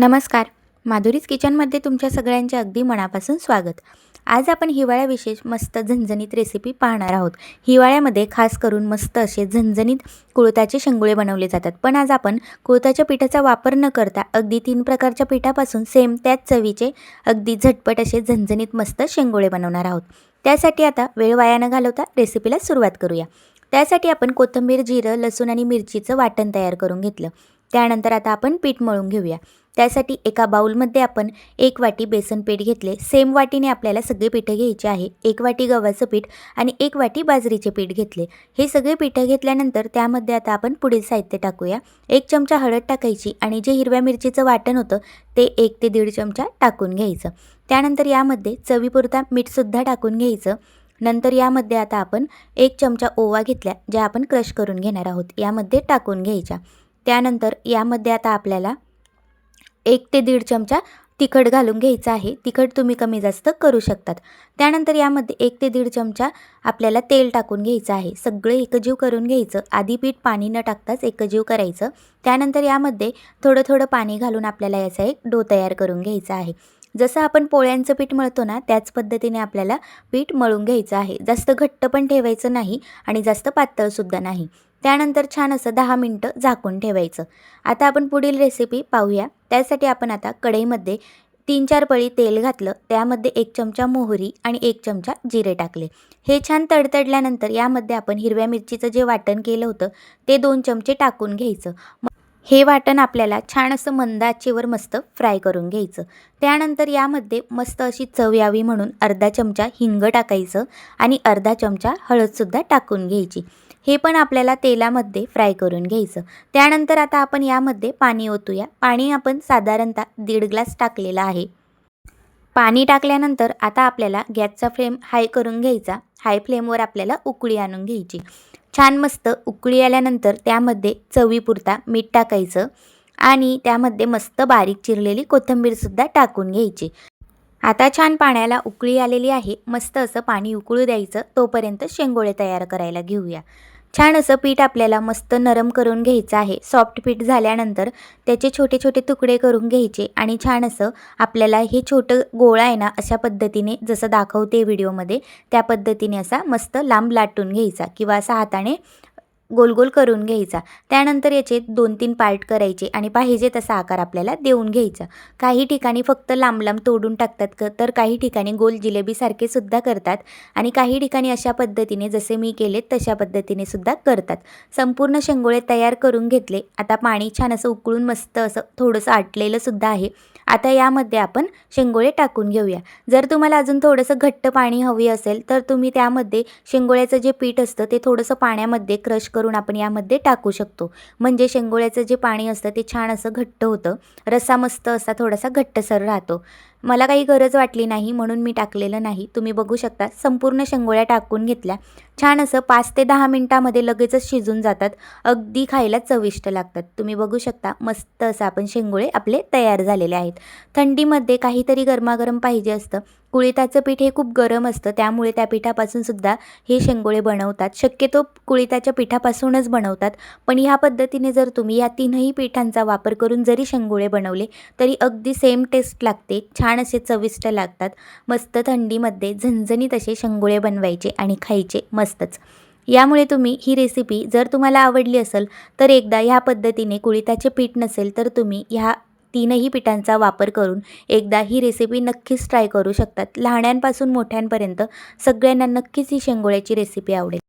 नमस्कार. माधुरीज किचनमध्ये तुमच्या सगळ्यांचे अगदी मनापासून स्वागत. आज आपण हिवाळ्या विशेष मस्त झणझणीत रेसिपी पाहणार आहोत. हिवाळ्यामध्ये खास करून मस्त असे झणझणीत कुळताचे शेंगुळे बनवले जातात. पण आज आपण कुळताच्या पिठाचा वापर न करता अगदी तीन प्रकारच्या पिठापासून सेम त्याच चवीचे अगदी झटपट असे झणझणीत मस्त शेंगुळे बनवणार आहोत. त्यासाठी आता वेळ वाया न घालवता रेसिपीला सुरुवात करूया. त्यासाठी आपण कोथिंबीर जिरं लसूण आणि मिरचीचं वाटण तयार करून घेतलं. त्यानंतर आता आपण पीठ मळून घेऊया. त्यासाठी एका बाऊलमध्ये आपण एक वाटी बेसन पीठ घेतले. सेम वाटीने आपल्याला सगळे पिठं घ्यायचे आहे. एक वाटी गव्हाचं पीठ आणि एक वाटी बाजरीचे पीठ घेतले. हे सगळे पिठं घेतल्यानंतर त्यामध्ये आता आपण पुढील साहित्य टाकूया. एक चमचा हळद टाकायची आणि जे हिरव्या मिरचीचं वाटण होतं ते एक ते दीड चमचा टाकून घ्यायचं. त्यानंतर यामध्ये चवीपुरता मीठसुद्धा टाकून घ्यायचं. नंतर यामध्ये आता आपण एक चमचा ओवा घेतल्या ज्या आपण क्रश करून घेणार आहोत. यामध्ये टाकून घ्यायच्या. त्यानंतर यामध्ये आता आपल्याला एक ते दीड चमचा तिखट घालून घ्यायचं आहे. तिखट तुम्ही कमी जास्त करू शकतात. त्यानंतर यामध्ये एक ते दीड चमचा आपल्याला तेल टाकून घ्यायचं आहे. सगळे एकजीव करून घ्यायचं. आधी पीठ पाणी न टाकताच एकजीव करायचं. त्यानंतर यामध्ये थोडं थोडं पाणी घालून आपल्याला याचा एक डो तयार करून घ्यायचा आहे. जसं आपण पोळ्यांचं पीठ मळतो ना त्याच पद्धतीने आपल्याला पीठ मळून घ्यायचं आहे. जास्त घट्ट पण ठेवायचं नाही आणि जास्त पातळसुद्धा नाही. त्यानंतर छान असं दहा मिनटं झाकून ठेवायचं. आता आपण पुढील रेसिपी पाहूया. त्यासाठी आपण आता कढईमध्ये तीन चार पळी तेल घातलं. त्यामध्ये एक चमचा मोहरी आणि एक चमचा जिरे टाकले. हे छान तडतडल्यानंतर यामध्ये आपण हिरव्या मिरचीचं जे वाटण केलं होतं ते दोन चमचे टाकून घ्यायचं. हे वाटण आपल्याला छान असं मंद आचेवर मस्त फ्राय करून घ्यायचं. त्यानंतर यामध्ये मस्त अशी चव यावी म्हणून अर्धा चमचा हिंग टाकायचं आणि अर्धा चमचा हळदसुद्धा टाकून घ्यायची. हे पण आपल्याला तेलामध्ये फ्राय करून घ्यायचं. त्यानंतर आता आपण यामध्ये पाणी ओतूया. पाणी आपण साधारणतः दीड ग्लास टाकलेलं आहे. पाणी टाकल्यानंतर आता आपल्याला गॅसचा फ्लेम हाय करून घ्यायचा. हाय फ्लेमवर आपल्याला उकळी आणून घ्यायची. छान मस्त उकळी आल्यानंतर त्यामध्ये चवीपुरता मीठ टाकायचं. आणि त्यामध्ये मस्त बारीक चिरलेली कोथिंबीरसुद्धा टाकून घ्यायची. आता छान पाण्याला उकळी आलेली आहे. मस्त असं पाणी उकळू द्यायचं. तोपर्यंत शेंगोळे तयार करायला घेऊया. छान असं पीठ आपल्याला मस्त नरम करून घ्यायचं आहे. सॉफ्ट पीठ झाल्यानंतर त्याचे छोटे छोटे तुकडे करून घ्यायचे आणि छान असं आपल्याला हे छोटं गोळा आहे ना अशा पद्धतीने जसं दाखवते व्हिडिओमध्ये त्या पद्धतीने असा मस्त लांब लाटून घ्यायचा किंवा असा हाताने गोल गोल करून घ्यायचा. त्यानंतर याचे दोन तीन पार्ट करायचे आणि पाहिजे तसा आकार आपल्याला देऊन घ्यायचा. काही ठिकाणी फक्त लांब लांब तोडून टाकतात क तर काही ठिकाणी गोल जिलेबीसारखे सुद्धा करतात आणि काही ठिकाणी अशा पद्धतीने जसे मी केले तशा पद्धतीने सुद्धा करतात. संपूर्ण शेंगोळे तयार करून घेतले. आता पाणी छान असं उकळून मस्त असं थोडंसं आटलेलं सुद्धा आहे. आता यामध्ये आपण शेंगोळे टाकून घेऊया. जर तुम्हाला अजून थोडंसं घट्ट पाणी हवी असेल तर तुम्ही त्यामध्ये शेंगोळ्याचं जे पीठ असतं ते थोडंसं पाण्यामध्ये क्रश करून करून आपण यामध्ये टाकू शकतो. म्हणजे शेंगोळ्याचं जे पाणी असतं ते छान असं घट्ट होतं. रसा मस्त असा थोडासा घट्टसर राहतो. मला काही गरज वाटली नाही म्हणून मी टाकलेलं नाही. तुम्ही बघू शकता संपूर्ण शेंगोळ्या टाकून घेतल्या. छान असं पाच ते दहा मिनटामध्ये लगेचच शिजून जातात. अगदी खायला चविष्ट लागतात. तुम्ही बघू शकता मस्त असं आपण शेंगोळे आपले तयार झालेले आहेत. थंडीमध्ये काहीतरी गरमागरम पाहिजे असतं. कुळिताचं पीठ हे खूप गरम असतं. त्यामुळे त्या पिठापासून सुद्धा हे शेंगोळे बनवतात. शक्यतो कुळिताच्या पिठापासूनच बनवतात. पण ह्या पद्धतीने जर तुम्ही या तीनही पिठांचा वापर करून जरी शेंगोळे बनवले तरी अगदी सेम टेस्ट लागते. छान छान असे चविष्ट लागतात. मस्त थंडीमध्ये झणझणीत असे शेंगोळे बनवायचे आणि खायचे मस्तच. यामुळे तुम्ही ही रेसिपी जर तुम्हाला आवडली असेल तर एकदा ह्या पद्धतीने कुळिताचे पीठ नसेल तर तुम्ही ह्या तीनही पिठांचा वापर करून एकदा ही रेसिपी नक्कीच ट्राय करू शकतात. लहाण्यांपासून मोठ्यांपर्यंत सगळ्यांना नक्कीच ही शेंगोळ्याची रेसिपी आवडेल.